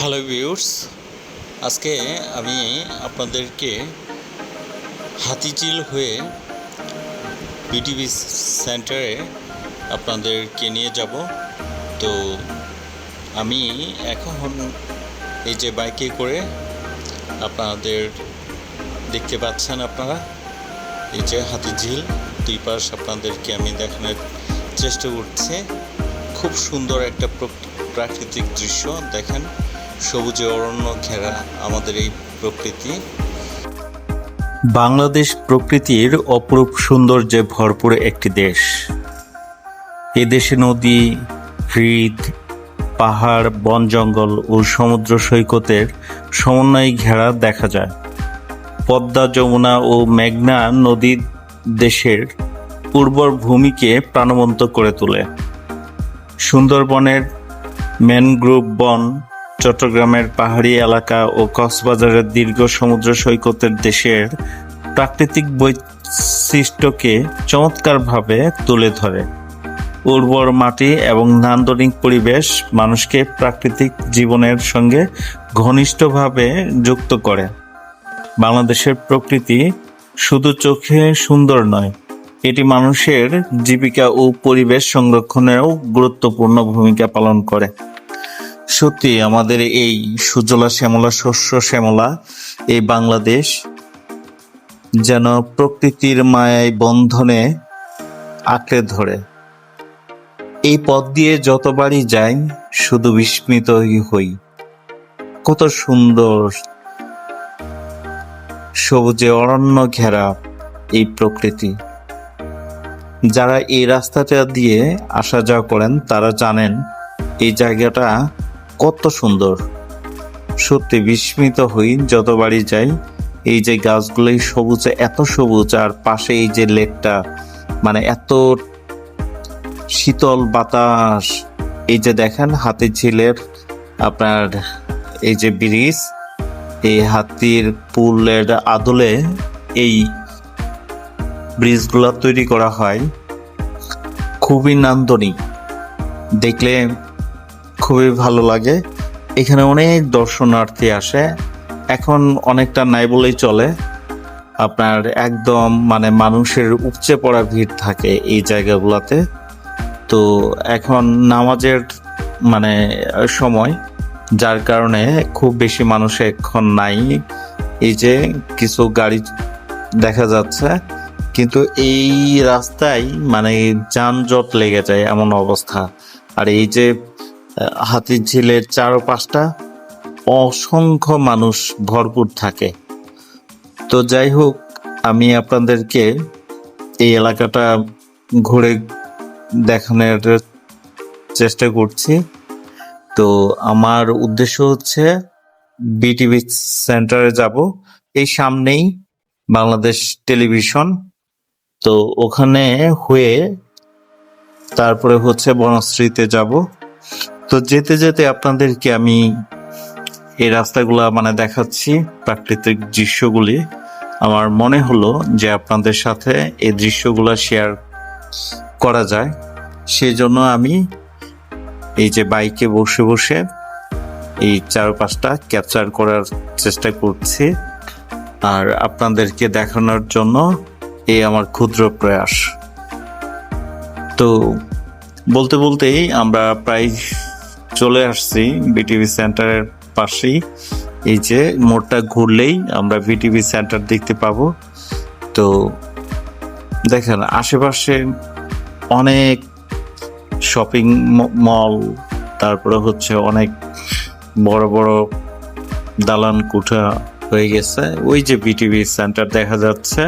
Hello viewers আজকে আমি আপনাদেরকে হাতিঝিল হয়ে বিটিভি সেন্টারে আপনাদেরকে নিয়ে যাব। তো আমি এখন এই যে বাইকে করে আপনাদের দেখতে পাচ্ছেন আপনারা, এই যে হাতিঝিল, দুই পাশ আপনাদেরকে আমি দেখানোর চেষ্টা করছি। খুব সুন্দর একটা প্র- প্রাকৃতিক দৃশ্য, দেখেন। সবুজে অরণ্য ঘেরা আমাদের এই প্রকৃতি। বাংলাদেশ প্রকৃতির অপরূপ সৌন্দর্যে ভরপুর একটি দেশ। এ দেশে নদী, হ্রদ, পাহাড়, বন জঙ্গল ও সমুদ্র সৈকতের সমন্বয়ে ঘেরা দেখা যায়। পদ্মা, যমুনা ও মেঘনা নদী দেশের উর্বর ভূমিকে প্রাণবন্ত করে তোলে। সুন্দরবনের ম্যানগ্রোভ বন চট্টগ্রামের পাহাড়ি এলাকা ও কক্সবাজারের দীর্ঘ সমুদ্র সৈকতের দেশের প্রাকৃতিক বৈশিষ্ট্যকে চমৎকারভাবে তুলে ধরে। উর্বর মাটি এবং নান্দনিক পরিবেশ মানুষকে প্রাকৃতিক জীবনের সঙ্গে ঘনিষ্ঠভাবে যুক্ত করে। বাংলাদেশের প্রকৃতি শুধু চোখে সুন্দর নয়, এটি মানুষের জীবিকা ও পরিবেশ সংরক্ষণেও গুরুত্বপূর্ণ ভূমিকা পালন করে। সত্যি আমাদের এই সুজলা শ্যামলা, শস্য শ্যামলা, এই বাংলাদেশ যেন প্রকৃতির মায়ায় বন্ধনে আঁকড়ে ধরে। এই পথ দিয়ে যতবারই যাই, শুধু বিস্মিতই হই। কত সুন্দর সবুজে অরণ্য ঘেরা এই প্রকৃতি। যারা এই রাস্তাটা দিয়ে আসা যাওয়া করেন, তারা জানেন এই জায়গাটা কত সুন্দর। সত্যি বিস্মিত হই যতবারই যাই, এই যে গাছগুলোই সবুজে, এত সবুজ, আর পাশে এই যে লেকটা মানে এত শীতল বাতাস। এই যে দেখেন হাতির ঝিলের আপনার এই যে ব্রিজ, এই হাতির পুলের আদলে এই ব্রিজগুলো তৈরি করা হয়। খুবই নান্দনিক। দেখলে খুবই ভালো লাগে। এখানে অনেক দর্শনার্থী আসে। এখন অনেকটা নাই বলেই চলে। আপনার একদম মানে মানুষের উপচে পড়া ভিড় থাকে এই জায়গাগুলোতে। তো এখন নামাজের মানে সময়, যার কারণে খুব বেশি মানুষ এখন নাই। এই যে কিছু গাড়ি দেখা যাচ্ছে, কিন্তু এই রাস্তায় মানে যানজট লেগে যায় এমন অবস্থা। আর এই যে হাতির ঝিলের চারপাশটা অসংখ্য মানুষ ভরপুর থাকে। তো যাই হোক, আমি আপনাদেরকে এই এলাকাটা ঘুরে দেখানোর চেষ্টা করছি। তো আমার উদ্দেশ্য হচ্ছে বিটিভি সেন্টারে যাব। এই সামনেই বাংলাদেশ টেলিভিশন। তো ওখানে হয়ে তারপরে হচ্ছে বনশ্রীতে যাব। তো যেতে যেতে আপনাদেরকে আমি এই রাস্তাগুলা মানে দেখাচ্ছি প্রাকৃতিক দৃশ্যগুলি। আমার মনে হলো যে আপনাদের সাথে এই দৃশ্যগুলা শেয়ার করা যায়। সেই জন্য আমি এই যে বাইকে বসে বসে এই চারপাশটা ক্যাপচার করার চেষ্টা করছি। আর আপনাদেরকে দেখানোর জন্য এই আমার ক্ষুদ্র প্রয়াস। তো বলতে বলতেই আমরা প্রায় চলে আসছি বিটিভি সেন্টারের পাশেই। এই যে মোড়টা ঘুরলেই আমরা বিটিভি সেন্টার দেখতে পাবো। তো দেখেন, আশেপাশে অনেক শপিং মল তারপরে হচ্ছে অনেক বড় বড় দালান কুঠা হয়ে গেছে। ওই যে বিটিভি সেন্টার দেখা যাচ্ছে।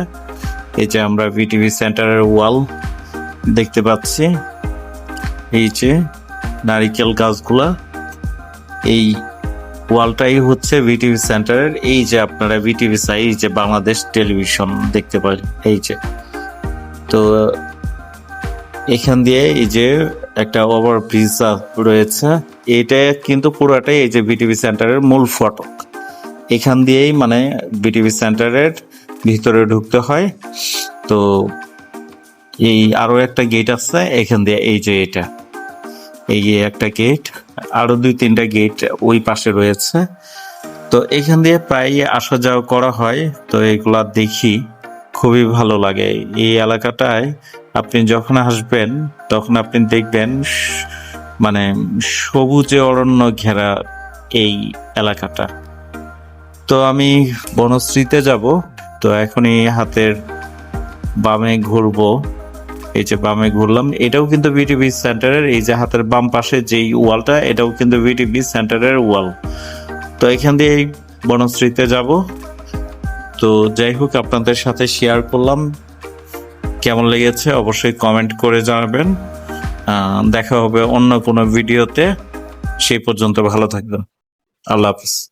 এই যে আমরা বিটিভি সেন্টারের ওয়াল দেখতে পাচ্ছি। এই যে নারিকেল গাছগুলা। এই ওয়ালটাই হচ্ছে বিটিভি সেন্টারের, এই যে আপনারা ভিটিভি সাই যে বাংলাদেশ টেলিভিশন দেখতে পারেন এই যে। তো, এখান দিয়ে এই যে একটা ওভার ব্রিজ রয়েছে এটা কিন্তু পুরোটাই এই যে বিটিভি সেন্টারের মূল ফটক। এখান দিয়েই মানে বিটিভি সেন্টারের ভিতরে ঢুকতে হয়। তো, এই আরও একটা গেট আছে, এখান দিয়ে এই যে এটা। এই যে একটা গেট আরও দুই তিনটা গেট ওই পাশে রয়েছে। তো এখান দিয়ে প্রায় আসা যাওয়া করা হয়। তো এগুলা দেখি খুবই ভালো লাগে। এই এলাকাটায় আপনি যখন আসবেন, তখন আপনি দেখবেন মানে সবুজে অরণ্য ঘেরা এই এলাকাটা। তো আমি বনশ্রীতে যাব। তো এখনই হাতের বামে ঘুরবো। এই যে বামে ঘুরলাম। এটাও কিন্তু বিটিভি সেন্টারের এই যে হাতের বাম পাশে যেই ওয়ালটা, এটাও কিন্তু বিটিভি সেন্টারের ওয়াল। তো এখান দিয়ে বনশ্রীতে যাব। তো যাই হোক, আপনাদের সাথে শেয়ার করলাম। কেমন লেগেছে অবশ্যই কমেন্ট করে জানাবেন। দেখা হবে অন্য কোনো ভিডিওতে সেই পর্যন্ত ভালো থাকবেন। আল্লাহ হাফিজ।